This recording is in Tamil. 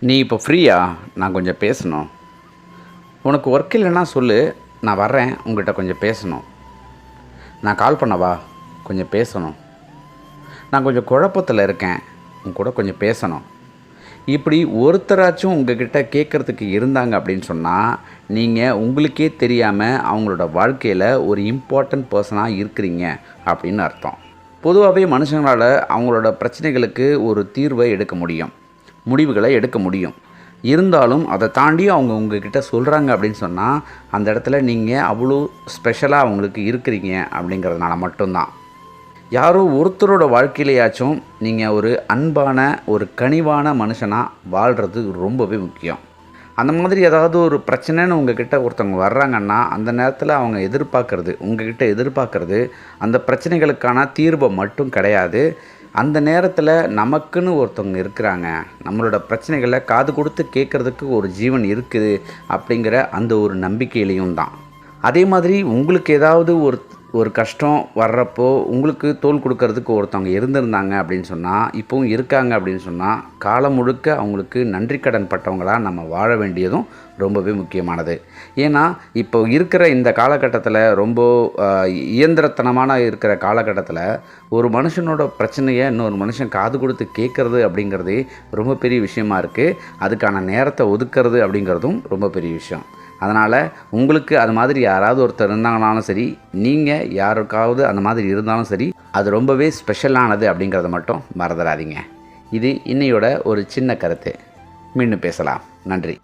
நீ இப்போ ஃப்ரீயா? நான் கொஞ்சம் பேசணும். உனக்கு ஒர்க் இல்லைன்னா சொல்லு. நான் வர்றேன் உங்கள்கிட்ட கொஞ்சம் பேசணும். நான் கால் பண்ணவா? கொஞ்சம் பேசணும். நான் கொஞ்சம் குழப்பத்தில் இருக்கேன். உன் கூட கொஞ்சம் பேசணும். இப்படி ஒருத்தராச்சும் உங்ககிட்ட கேட்குறதுக்கு இருந்தாங்க அப்படின்னு சொன்னால் நீங்கள் உங்களுக்கே தெரியாமல் அவங்களோட வாழ்க்கையில் ஒரு இம்பார்ட்டன்ட் பர்சனாக இருக்கிறீங்க அப்படின்னு அர்த்தம். பொதுவாகவே மனுஷங்களால் அவங்களோட பிரச்சனைகளுக்கு ஒரு தீர்வை எடுக்க முடியும். முடிவுகளை எடுக்க முடியும். இருந்தாலும் அதை தாண்டி அவங்க உங்ககிட்ட சொல்கிறாங்க அப்படின்னு சொன்னால் அந்த இடத்துல நீங்கள் அவ்வளோ ஸ்பெஷலாக அவங்களுக்கு இருக்கிறீங்க அப்படிங்கிறதுனால மட்டும்தான். யாரோ ஒருத்தரோட வாழ்க்கையிலையாச்சும் நீங்கள் ஒரு அன்பான ஒரு கனிவான மனுஷனாக வாழ்கிறது ரொம்பவே முக்கியம். அந்த மாதிரி ஏதாவது ஒரு பிரச்சனைன்னு உங்ககிட்ட ஒருத்தவங்க வர்றாங்கன்னா அந்த நேரத்தில் அவங்க எதிர்பார்க்கறது உங்ககிட்ட எதிர்பார்க்கறது அந்த பிரச்சனைகளுக்கான தீர்வை மட்டும் கிடையாது. அந்த நேரத்தில் நமக்குன்னு ஒருத்தவங்க இருக்கிறாங்க. நம்மளோட பிரச்சனைகளை காது கொடுத்து கேட்குறதுக்கு ஒரு ஜீவன் இருக்குது அப்படிங்கிற அந்த ஒரு நம்பிக்கையிலையும் தான். அதே மாதிரி உங்களுக்கு ஏதாவது ஒரு ஒரு கஷ்டம் வர்றப்போ உங்களுக்கு தோல் கொடுக்கறதுக்கு ஒருத்தவங்க இருந்திருந்தாங்க அப்படின்னு சொன்னால் இப்போவும் இருக்காங்க அப்படின்னு சொன்னால் காலம் முழுக்க அவங்களுக்கு நன்றி கடன் பட்டவங்களாக நம்ம வாழ வேண்டியதும் ரொம்பவே முக்கியமானது. ஏன்னா இப்போ இருக்கிற இந்த காலகட்டத்தில் ரொம்ப இயந்திரத்தனமான இருக்கிற காலகட்டத்தில் ஒரு மனுஷனோட பிரச்சனையை இன்னொரு மனுஷன் காது கொடுத்து கேட்குறது அப்படிங்கிறதே ரொம்ப பெரிய விஷயமா இருக்குது அதுக்கான நேரத்தை ஒதுக்கிறது அப்படிங்கிறதும் ரொம்ப பெரிய விஷயம். அதனால் உங்களுக்கு அது மாதிரி யாராவது ஒருத்தர் இருந்தாங்கனாலும் சரி நீங்கள் யாருக்காவது அந்த மாதிரி இருந்தாலும் சரி அது ரொம்பவே ஸ்பெஷலானது அப்படிங்கிறத மட்டும் மறந்துடாதீங்க. இது இன்னையோட ஒரு சின்ன கருத்து. மீண்டும் பேசலாம். நன்றி.